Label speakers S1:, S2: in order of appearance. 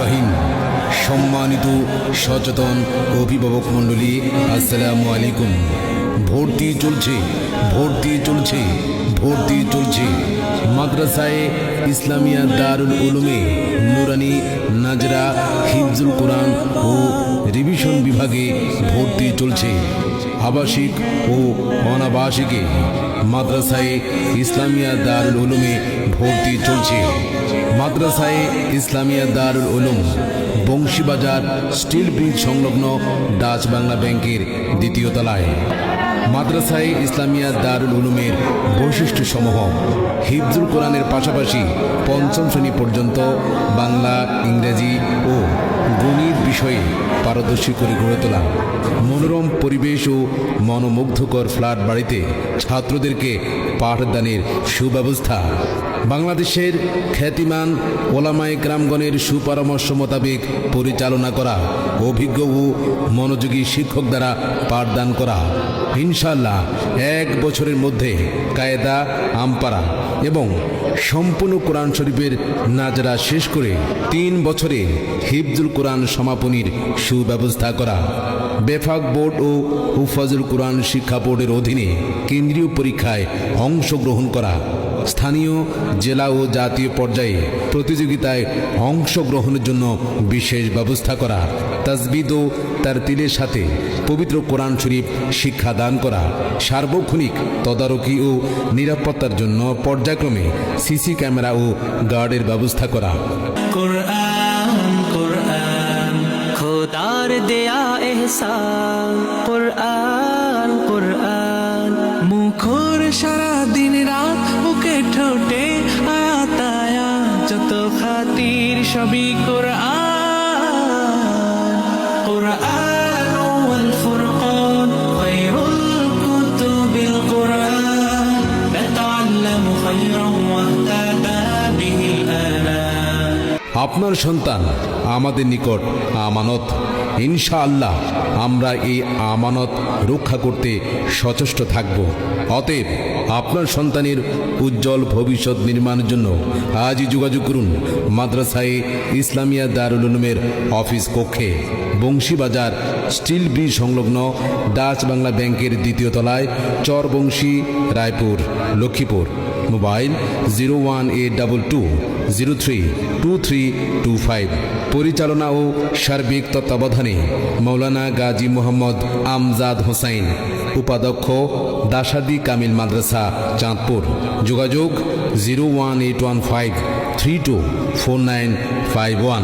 S1: রহিম। সম্মানিত সচেতন অভিভাবক মণ্ডলী, আসসালামু আলাইকুম। দিয়ে চলছে ভোট দিয়ে চলছে ভোট দিয়ে চলছে। মাদ্রাসায় ইসলামিয়া দারুল উলুমে নুরানি নাজরা হিফজুল কোরআন ও রিভিশন বিভাগে ভর্তি চলছে। আবাসিক ও অনাবাসিকে মাদ্রাসায় ইসলামিয়া দারুল উলুমে ভর্তি চলছে। মাদ্রাসায় ইসলামিয়া দারুল উলুম, বংশীবাজার স্টিল ব্রিজ সংলগ্ন ডাচ বাংলা ব্যাংকের দ্বিতীয় তলায়। মাদ্রাসায় ইসলামিয়া দারুল উলুমের বৈশিষ্ট্য সমূহ হিফজুল কোরআনের পাশাপাশি পঞ্চম শ্রেণি পর্যন্ত বাংলা, ইংরেজি ও গণিত বিষয়ে পারদর্শী করে গড়ে তোলা মনোরম পরিবেশ ও মনোমুগ্ধকর ফ্ল্যাট বাড়িতে ছাত্রদেরকে পাঠদানের সুব্যবস্থা। বাংলাদেশের খ্যাতিমান ওলামায় গ্রামগণের সুপরামর্শ মোতাবেক পরিচালনা করা, অভিজ্ঞ ও মনোযোগী শিক্ষক দ্বারা পাঠদান করা। ইনশাল্লাহ এক বছরের মধ্যে কায়দা, আমপারা এবং সম্পূর্ণ কোরআন শরীফের নাজরা শেষ করে তিন বছরে হিফজুল কোরআন সমাপনীর সুব্যবস্থা করা। বেফাক বোর্ড ও হুফাজুল কোরআন শিক্ষা বোর্ডের অধীনে কেন্দ্রীয় পরীক্ষায় অংশগ্রহণ করা। স্থানীয়, জেলা ও জাতীয় পর্যায়ে প্রতিযোগিতায় অংশগ্রহণের জন্য বিশেষ ব্যবস্থা করা। তাজবিদ ও তার তিলের সাথে পবিত্র কোরআন শরীফ শিক্ষা দান করা। সার্বক্ষণিক তদারকি ও নিরাপত্তার জন্য পর্যায়ক্রমে সিসি ক্যামেরা ও গার্ডের ব্যবস্থা করা।
S2: খোদার দেয়া এহসান। কোরআন কোরআন। মুখর সারা দিন রাত বুকে ঠোঁটে আয়াত আয়া যত খাতির সবই কুরআন।
S1: আপনার সন্তান আমাদের নিকট আমানত। ইনশাআল্লাহ আমরা এই আমানত রক্ষা করতে সচেষ্ট থাকব। অতএব আপনার সন্তানের উজ্জ্বল ভবিষ্যৎ নির্মাণের জন্য আজই যোগাযোগ করুন মাদ্রাসায়ে ইসলামিয়া দারুল উলুমের অফিস কক্ষে। বংশীবাজার স্টিল ব্রিজ সংলগ্ন ডাচ বাংলা ব্যাংকের দ্বিতীয় তলায় Charbangshi Raipur, Lakshmipur. Mobile zero one eight double two zero three two three two five. পরিচালনা ও সার্বিক তত্ত্বাবধানে মৌলানা গাজী মোহাম্মদ আমজাদ হোসাইন। উপাধ্যক্ষ দাসাদি কামিল মাদ্রাসা চাঁদপুর। যোগাযোগ zero one eight one five three two four nine five one.